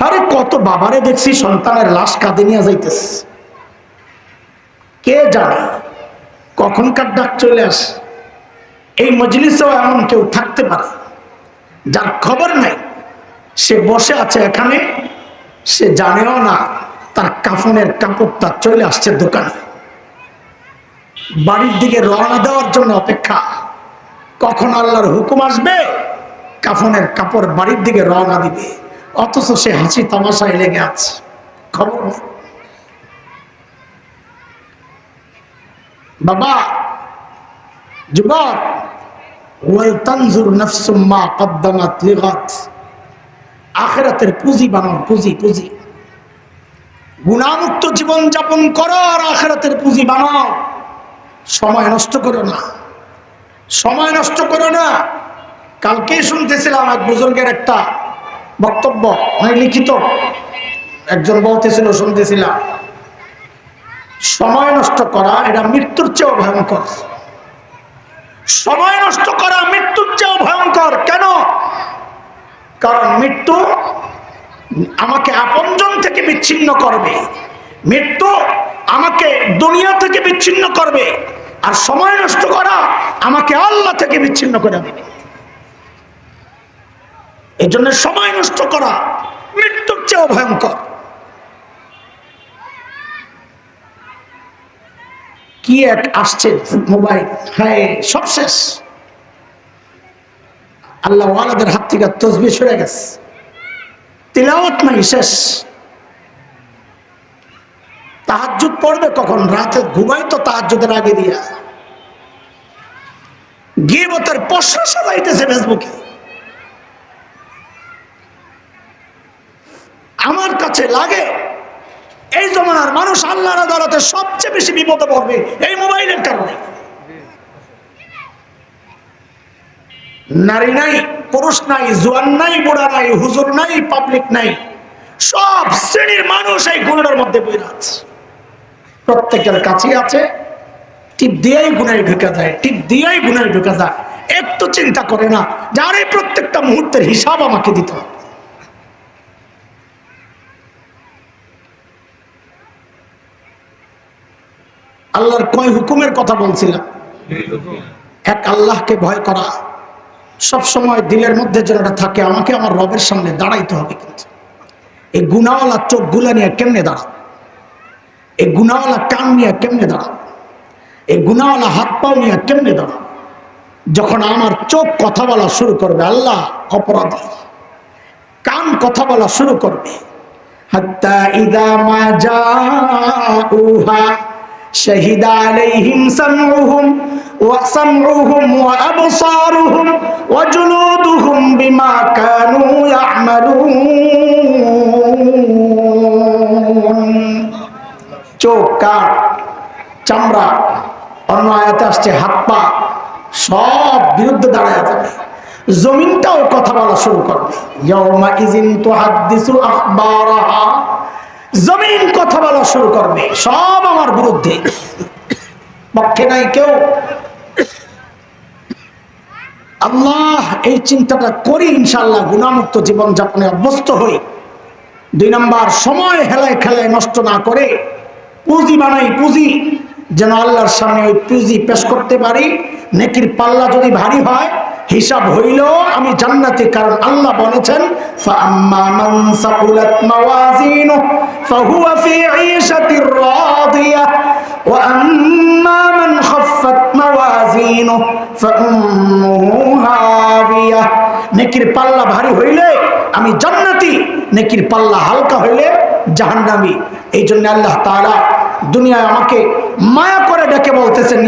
আরে কত বাবারে দেখছি সন্তানের লাশ কাঁদে নিয়ে যাইতেছে। কে জানে? কখনকার ডাক চলে আসে। এই মজলিসেও এমন কেউ থাকতে পারে। যার খবর নাই, সে বসে আছে এখানে, সে জানেও না তার কাফনের কাপড়টা চলে আসছে দোকানে। বাড়ির দিকে রওনা দেওয়ার জন্য অপেক্ষা। কখন আল্লাহর হুকুম আসবে? কাফনের কাপড় বাড়ির দিকে রওনা দিবে। অথচ সে হাসি তামাশায় লেগে আছে। খবর? বাবা, যুবক আখিরাতের পুঁজি বানাও, পুঁজি পুঁজি। গুণামুক্ত জীবন যাপন করো আর আখিরাতের পুঁজি বানাও। সময় নষ্ট করো না। সময় নষ্ট করো না। কালকে শুনতেছিলাম এক বুজুর্গের একটা বক্তব্য মানে লিখিত। একজন বলতেছিল শুনতেছিলাম সময় নষ্ট করা, এটা মৃত্যুর চেয়েও ভয়ঙ্কর। সময় নষ্ট করা মৃত্যুর চেয়েও ভয়ঙ্কর। কেন? কারণ মৃত্যু আমাকে আপনজন থেকে বিচ্ছিন্ন করবে। মৃত্যু আমাকে দুনিয়া থেকে বিচ্ছিন্ন করবে। আর সময় নষ্ট করা আমাকে আল্লাহ থেকে বিচ্ছিন্ন করে দেবে। এই জন্য সময় নষ্ট করা মৃত্যুর চেয়েও ভয়ঙ্কর। কি এক আসছে মোবাইল? হ্যাঁ সব শেষ। আল্লাহ ওয়ালাদের হাত থেকে তসবি সরে গেছে। তিলাওয়াত নাই, শেষ। তাহাজ্জুদ পড়বে কখন? রাতে ঘুমাই তো তাহাজ্জুদের আগে দিয়া। গিবতের প্রশংসা পাইতেছে ফেসবুকে। আমার কাছে লাগে। এই জমানার মানুষ আল্লাহর আদালতে সবচেয়ে বেশি বিপদে পড়বে এই মোবাইলের কারণে। নারী নাই, পুরুষ নাই, জোয়ান নাই, বুড়া নাই, হুজুর নাই পাবলিক নাই। সব শ্রেণির মানুষ এই গুণের মধ্যে বই আছে। প্রত্যেকের কাছেই আছে। টিপ দিয়েই গুণায় ঢুকে যায়, টিপ দিয়েই গুণায় ঢুকে যায়। একটু চিন্তা করে না, যার এই প্রত্যেকটা মুহূর্তের হিসাব আমাকে দিতে হবে। আল্লাহর কয় হুকুমের কথা বলছিলাম? এক আল্লাহকে ভয় করা। সব সময় দিলের মধ্যে যেন থাকে, আমাকে আমার রবের সামনে দাঁড়াইতে হবে কিন্তু। এই গুনাওয়ালা চোখগুলা নিয়ে কেমনে দাঁড়া এই গুনাওয়ালা কান নিয়ে কেমনে দাঁড়া এই গুনাওয়ালা হাত পাও নিয়ে কেমনে দাঁড়া যখন আমার চোখ কথা বলা শুরু করবে, আল্লাহ অপরাধী। কান কথা বলা শুরু করবে। হাত্তা ইদা মা জাউহা شهد عليهم سمعهم وسمعهم وأبصارهم وجلودهم بما كانوا يعملون চোখ কান চামড়া অন্য আয়াতে আসছে হাত পা সব বিরুদ্ধে দাঁড়ায় যাবে জমিনটাও কথা বলা শুরু করবে ইয়াউমা ইজিন তুহাদ্দিসু আখবারাহা জমিন কথা বলা শুরু করবে। সব আমার বিরুদ্ধে। পক্ষে নাই কেউ। আল্লাহ এই চিন্তাটা করি ইনশাল্লাহ গুণামুক্ত জীবন যাপনে অভ্যস্ত হই। দুই নম্বর, সময় হেলায় খেলায় নষ্ট না করে পুঁজি বানাই পুঁজি, যেন আল্লাহর সামনে ওই পুঁজি পেশ করতে পারি। নেকির পাল্লা যদি ভারী হয় হিসাব হইল, আমি জান্নাতি, কারণ আল্লাহ বলেছেন নেকির পাল্লা ভারী হইলে আমি জান্নাতি, নেকির পাল্লা হালকা হইলে জাহান্নামি। এই জন্য আল্লাহ তারা দুনিয়ায় আমাকে মায়া করে ডেকে বলতেছেন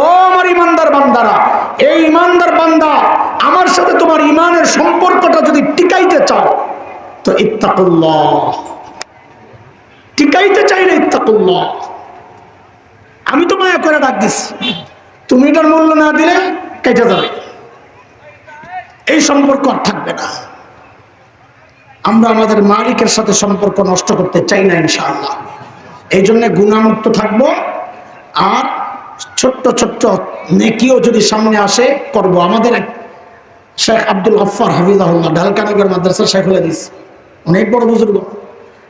ও আমার ইমানদার বান্দারা সম্পর্কটা যদি টিকাইতে চাও, তো ইত্তাকুল্লাহ। টিকাইতে চাইলে ইত্তাকুল্লাহ। আমি তো মায়া করে ডাক দিছি। তুমি এটার মূল্য না দিলে কেটে যাবে। এই সম্পর্ক আর থাকবে না। আমরা আমাদের মালিকের সাথে সম্পর্ক নষ্ট করতে চাই না, ইনশাআল্লাহ। এই জন্য গুণামুক্ত থাকব। আর ছোট্ট ছোট্ট নেকিও যদি সামনে আসে, করব। আমাদের শেখ আব্দুল গফার হাফিজাহুল্লাহ ঢালকানগর মাদ্রাসা শেখুল হাদিস অনেক বড় বুজুর্গ।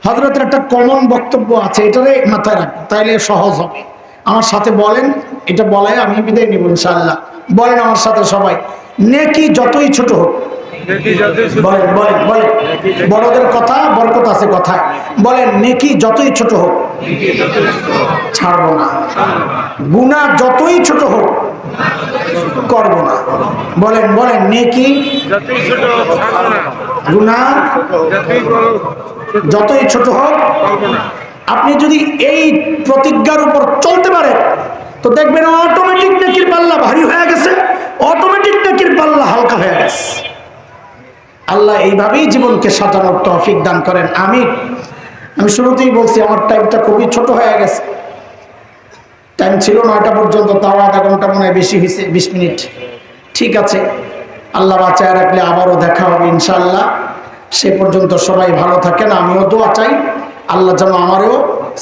হজরতের একটা কমন বক্তব্য আছে এটারে মাথায় রাখব তাইলে সহজ হবে। আমার সাথে বলেন এটা বলাই আমি বিদায় নিব ইনশাআল্লাহ। বলেন আমার সাথে সবাই নেকি যতই ছোট হোক। বলেন বলেন বলেন। বড়দের কথা বরকত আছে কথায়। বলেন নেকি যতই ছোট হোক। ছাড়বো না। গুণা যতই ছোট হোক। করব না। বলেন বলেন নেকি। গুণা? যতই ছোট হোক আপনি যদি এই প্রতিজ্ঞার উপর চলতে পারেন তো দেখবেন অটোমেটিক নেকির পাল্লা ভারী হয়ে গেছে অটোমেটিক নেকির পাল্লা হালকা হয়ে গেছে। আল্লাহ এইভাবেই জীবনকে সাজানোর তৌফিক দান করেন আমি আমি শুরুতেই বলছি আমার টাইমটা খুবই ছোট হয়ে গেছে। টাইম ছিল নয়টা পর্যন্ত, তাও আধা ঘণ্টা মনে হয় বেশি হয়েছে, বিশ মিনিট। ঠিক আছে, আল্লাহ বাঁচায় রাখলে আবারও দেখা হবে ইনশাল্লাহ সে পর্যন্ত সবাই ভালো থাকেন, আমিও দোয়া চাই। আল্লাহ যেন আমারও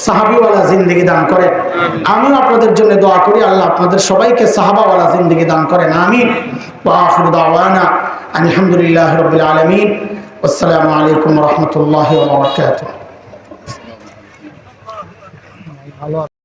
সাহাবিওয়ালা জিন্দিগি দান করেন আমিও আপনাদের জন্য দোয়া করি, আল্লাহ আপনাদের সবাইকে সাহাবাওয়ালা জিন্দিগি দান করেন আমি আলহামদুলিল্লাহ রবিল আলমিন। আসসালামু আলাইকুম রহমতুল্লাহ